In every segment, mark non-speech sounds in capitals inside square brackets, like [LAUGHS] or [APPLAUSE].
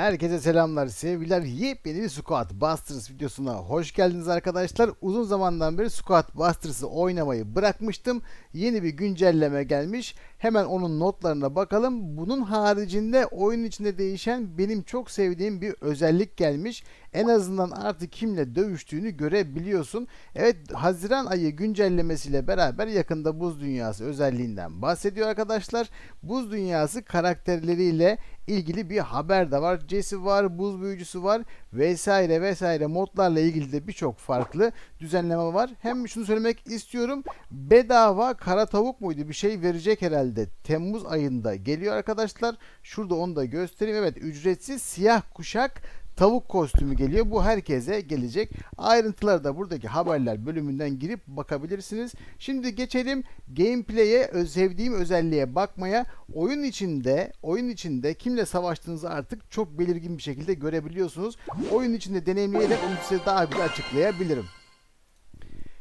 Herkese selamlar, sevgiler. Yepyeni bir Squad Busters videosuna hoş geldiniz arkadaşlar. Uzun zamandan beri Squad Busters'ı oynamayı bırakmıştım. Yeni bir güncelleme gelmiş. Hemen onun notlarına bakalım. Bunun haricinde oyun içinde değişen benim çok sevdiğim bir özellik gelmiş. En azından artık kimle dövüştüğünü görebiliyorsun. Evet, Haziran ayı güncellemesiyle beraber yakında Buz Dünyası özelliğinden bahsediyor arkadaşlar. Buz Dünyası karakterleriyle ilgili bir haber de var. Jesse var, buz büyücüsü var vesaire vesaire modlarla ilgili de birçok farklı düzenleme var. Hem şunu söylemek istiyorum. Bedava kara tavuk muydu bir şey verecek herhalde. Temmuz ayında geliyor arkadaşlar. Şurada onu da göstereyim. Evet ücretsiz siyah kuşak tavuk kostümü geliyor. Bu herkese gelecek. Ayrıntıları da buradaki haberler bölümünden girip bakabilirsiniz. Şimdi geçelim gameplay'e, öz- sevdiğim özelliğe bakmaya. Oyun içinde, oyun içinde kimle savaştığınızı artık çok belirgin bir şekilde görebiliyorsunuz. Oyun içinde deneyimleyerek onu size daha bir açıklayabilirim.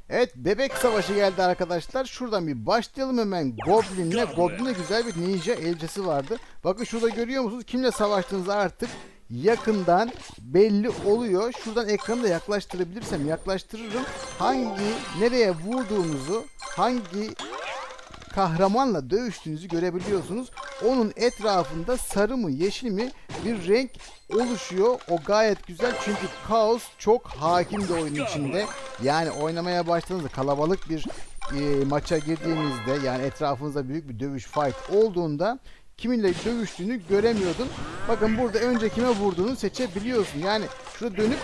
Evet bebek savaşı geldi arkadaşlar. Şuradan bir başlayalım hemen Goblin'le. Goblin'e güzel bir ninja elcesi vardı. Bakın şurada görüyor musunuz? Kimle savaştığınızı artık yakından belli oluyor. Şuradan ekranı da yaklaştırabilirsem yaklaştırırım. Hangi nereye vurduğunuzu, hangi kahramanla dövüştüğünüzü görebiliyorsunuz. Onun etrafında sarı mı yeşil mi bir renk oluşuyor. O gayet güzel çünkü kaos çok hakim de oyun içinde. Yani oynamaya başladığınızda kalabalık bir e, maça girdiğinizde yani etrafınızda büyük bir dövüş fight olduğunda kiminle dövüştüğünü göremiyordun. Bakın burada önce kime vurduğunu seçebiliyorsun. Yani şurada dönüp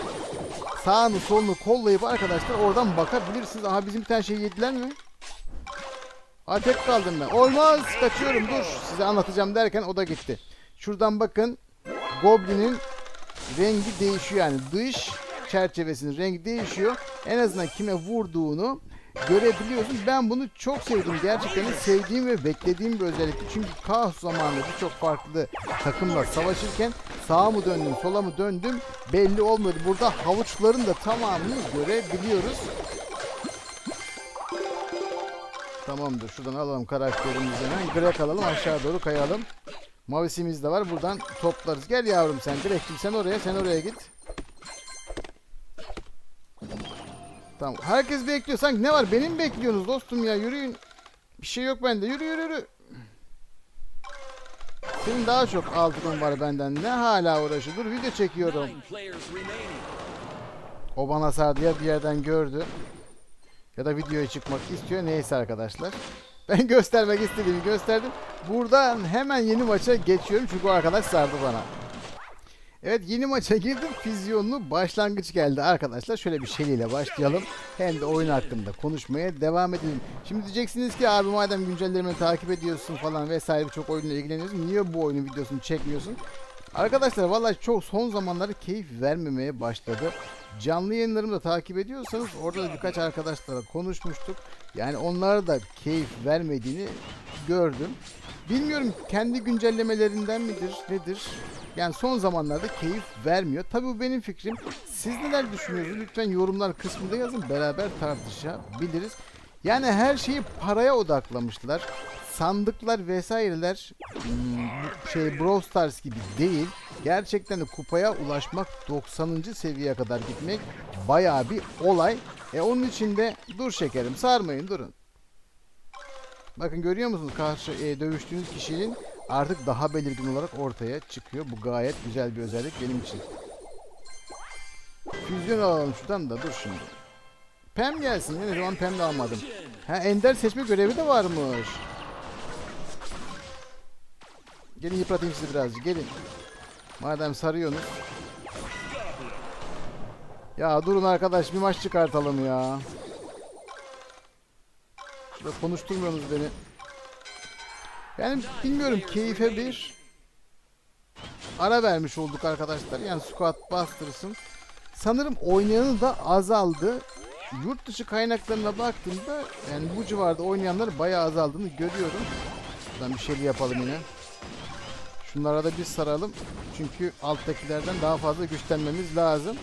sağını solunu kollayıp arkadaşlar oradan bakabilirsiniz. Aha bizim bir tane şey yediler mi? Aa tek kaldım ben. Olmaz kaçıyorum dur. Size anlatacağım derken o da gitti. Şuradan bakın. Goblin'in rengi değişiyor yani dış çerçevesinin rengi değişiyor. En azından kime vurduğunu görebiliyorsun. Ben bunu çok sevdim. Gerçekten sevdiğim ve beklediğim bir özellikti. Çünkü kaos zamanında birçok farklı takımla savaşırken sağa mı döndüm sola mı döndüm belli olmuyordu. Burada havuçların da tamamını görebiliyoruz. Tamamdır. Şuradan alalım karakterimizi hemen. Grek alalım. Aşağı doğru kayalım. Mavisimiz de var. Buradan toplarız. Gel yavrum sen. Direkt'im sen oraya. Sen oraya git. Tamam. Herkes bekliyor. Sanki ne var? Benim bekliyorsunuz dostum ya. Yürüyün. Bir şey yok bende. Yürü yürü yürü. Senin daha çok altın var benden. Ne hala uğraşıyor. Dur video çekiyorum. O bana sardı ya bir yerden gördü. Ya da videoya çıkmak istiyor. Neyse arkadaşlar. [LAUGHS] Ben göstermek istediğimi gösterdim. Buradan hemen yeni maça geçiyorum. Çünkü o arkadaş sardı bana. Evet yeni maça girdim. Fizyonlu başlangıç geldi arkadaşlar. Şöyle bir şeyle başlayalım. Hem de oyun hakkında konuşmaya devam edelim. Şimdi diyeceksiniz ki abi madem güncellemeyi takip ediyorsun falan vesaire birçok oyunla ilgileniyorsun. Niye bu oyunun videosunu çekmiyorsun? Arkadaşlar vallahi çok son zamanları keyif vermemeye başladı. Canlı yayınlarımı da takip ediyorsanız orada da birkaç arkadaşlarla konuşmuştuk. Yani onlara da keyif vermediğini gördüm. Bilmiyorum kendi güncellemelerinden midir nedir? Yani son zamanlarda keyif vermiyor. Tabii bu benim fikrim. Siz neler düşünüyorsunuz? Lütfen yorumlar kısmında yazın. Beraber tartışabiliriz. Yani her şeyi paraya odaklamışlar. Sandıklar vesaireler hmm, şey Brawl Stars gibi değil. Gerçekten de kupaya ulaşmak 90. seviyeye kadar gitmek bayağı bir olay. E onun için de dur şekerim sarmayın durun. Bakın görüyor musunuz karşı e, dövüştüğünüz kişinin artık daha belirgin olarak ortaya çıkıyor. Bu gayet güzel bir özellik benim için. Füzyon alalım şuradan da dur şimdi. Pem gelsin. Ne zaman Pem de almadım. Ha Ender seçme görevi de varmış. Gelin yıpratayım sizi birazcık gelin. Madem sarıyorsunuz. Ya durun arkadaş bir maç çıkartalım ya. Şurada konuşturmuyorsunuz beni. Yani bilmiyorum keyfe bir ara vermiş olduk arkadaşlar. Yani Squad Busters'ın sanırım oynayanı da azaldı. Yurt dışı kaynaklarına baktığımda yani bu civarda oynayanlar bayağı azaldığını görüyorum. Buradan bir şey yapalım yine. Şunlara da bir saralım. Çünkü alttakilerden daha fazla güçlenmemiz lazım.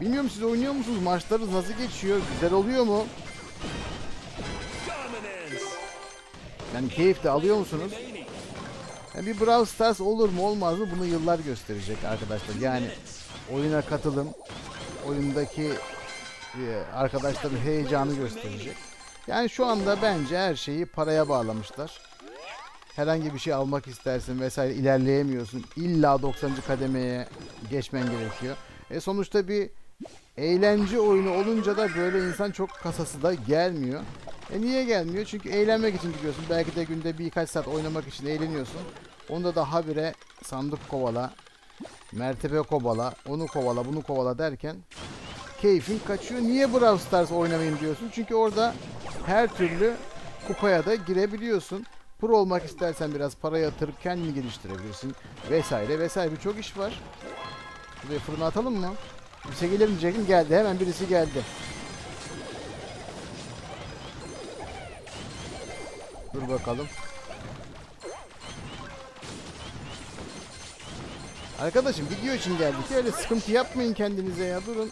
Bilmiyorum siz oynuyor musunuz? Maçlarınız nasıl geçiyor? Güzel oluyor mu? Yani keyif de alıyor musunuz? Yani bir Brawl Stars olur mu olmaz mı bunu yıllar gösterecek arkadaşlar. Yani oyuna katılım, oyundaki e, arkadaşların heyecanı gösterecek. Yani şu anda bence her şeyi paraya bağlamışlar. Herhangi bir şey almak istersin vesaire ilerleyemiyorsun. İlla 90. kademeye geçmen gerekiyor. E sonuçta bir eğlence oyunu olunca da böyle insan çok kasası da gelmiyor. E niye gelmiyor? Çünkü eğlenmek için gidiyorsun. Belki de günde birkaç saat oynamak için eğleniyorsun. Onda da habire sandık kovala, mertebe kovala, onu kovala, bunu kovala derken keyfin kaçıyor. Niye Brawl Stars oynamayayım diyorsun? Çünkü orada her türlü kupaya da girebiliyorsun. Pro olmak istersen biraz para yatırıp kendini geliştirebilirsin. Vesaire vesaire birçok iş var. Şuraya fırına atalım mı? Birisi gelir mi diyecektim geldi. Hemen birisi geldi. Dur bakalım. Arkadaşım video için geldik. Öyle sıkıntı yapmayın kendinize ya. Durun.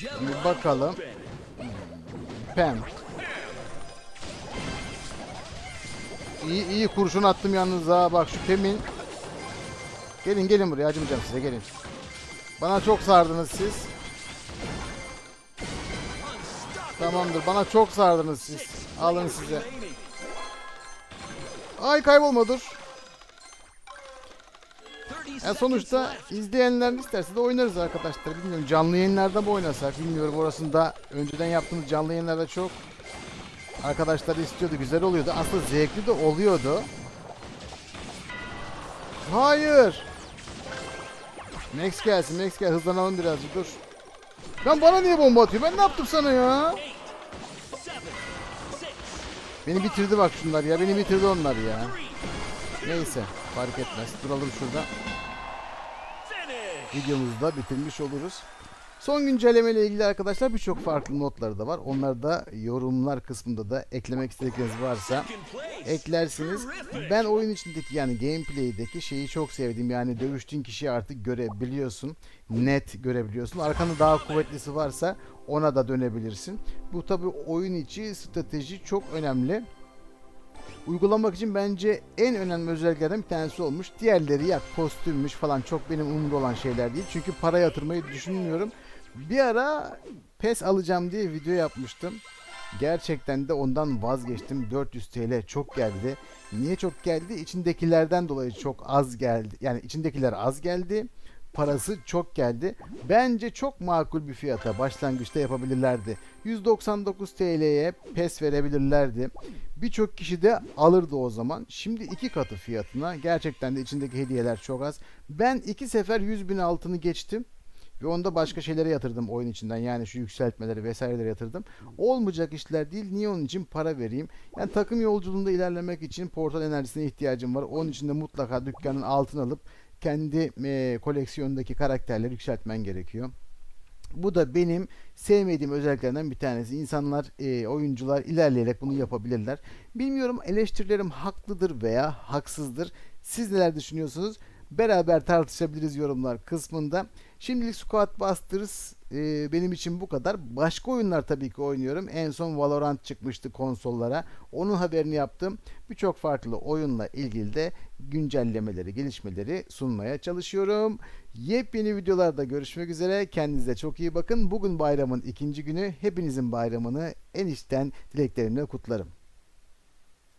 Bir bakalım. Pem. İyi iyi kurşun attım yalnız ha. Bak şu Pem'in. Gelin gelin buraya acımayacağım size gelin. Bana çok sardınız siz. Tamamdır bana çok sardınız siz. Alın size. Ay kaybolma dur. Yani sonuçta izleyenler isterse de oynarız arkadaşlar. Bilmiyorum canlı yayınlarda mı oynasak bilmiyorum. Orasında önceden yaptığımız canlı yayınlarda çok arkadaşlar istiyordu. Güzel oluyordu. Aslında zevkli de oluyordu. Hayır. Max gelsin. Max gel. Hızlanalım birazcık. Dur. Lan bana niye bomba atıyor? Ben ne yaptım sana ya? Beni bitirdi bak şunlar ya. Beni bitirdi onlar ya. Neyse. Fark etmez. Duralım şurada. Videomuzu da bitirmiş oluruz. Son güncelleme ile ilgili arkadaşlar birçok farklı notları da var. Onları da yorumlar kısmında da eklemek istedikleriniz varsa eklersiniz. Ben oyun içindeki yani gameplay'deki şeyi çok sevdim. Yani dövüştüğün kişiyi artık görebiliyorsun. Net görebiliyorsun. Arkanda daha kuvvetlisi varsa ona da dönebilirsin. Bu tabi oyun içi strateji çok önemli. Uygulamak için bence en önemli özelliklerden bir tanesi olmuş. Diğerleri ya kostümmüş falan çok benim umurumda olan şeyler değil. Çünkü para yatırmayı düşünmüyorum. Bir ara PES alacağım diye video yapmıştım. Gerçekten de ondan vazgeçtim. 400 TL çok geldi. Niye çok geldi? İçindekilerden dolayı çok az geldi. Yani içindekiler az geldi. Parası çok geldi. Bence çok makul bir fiyata başlangıçta yapabilirlerdi. 199 TL'ye PES verebilirlerdi. Birçok kişi de alırdı o zaman. Şimdi iki katı fiyatına. Gerçekten de içindeki hediyeler çok az. Ben iki sefer 100 bin altını geçtim. Ve onda başka şeylere yatırdım oyun içinden. Yani şu yükseltmeleri vesaireleri yatırdım. Olmayacak işler değil. Niye onun için para vereyim? Yani takım yolculuğunda ilerlemek için portal enerjisine ihtiyacım var. Onun için de mutlaka dükkanın altına alıp kendi e, koleksiyondaki karakterleri yükseltmen gerekiyor. Bu da benim sevmediğim özelliklerden bir tanesi. İnsanlar, e, oyuncular ilerleyerek bunu yapabilirler. Bilmiyorum eleştirilerim haklıdır veya haksızdır. Siz neler düşünüyorsunuz? Beraber tartışabiliriz yorumlar kısmında. Şimdilik Squad Busters e, benim için bu kadar. Başka oyunlar tabii ki oynuyorum. En son Valorant çıkmıştı konsollara. Onun haberini yaptım. Birçok farklı oyunla ilgili de güncellemeleri, gelişmeleri sunmaya çalışıyorum. Yepyeni videolarda görüşmek üzere. Kendinize çok iyi bakın. Bugün bayramın ikinci günü. Hepinizin bayramını en içten dileklerimle kutlarım.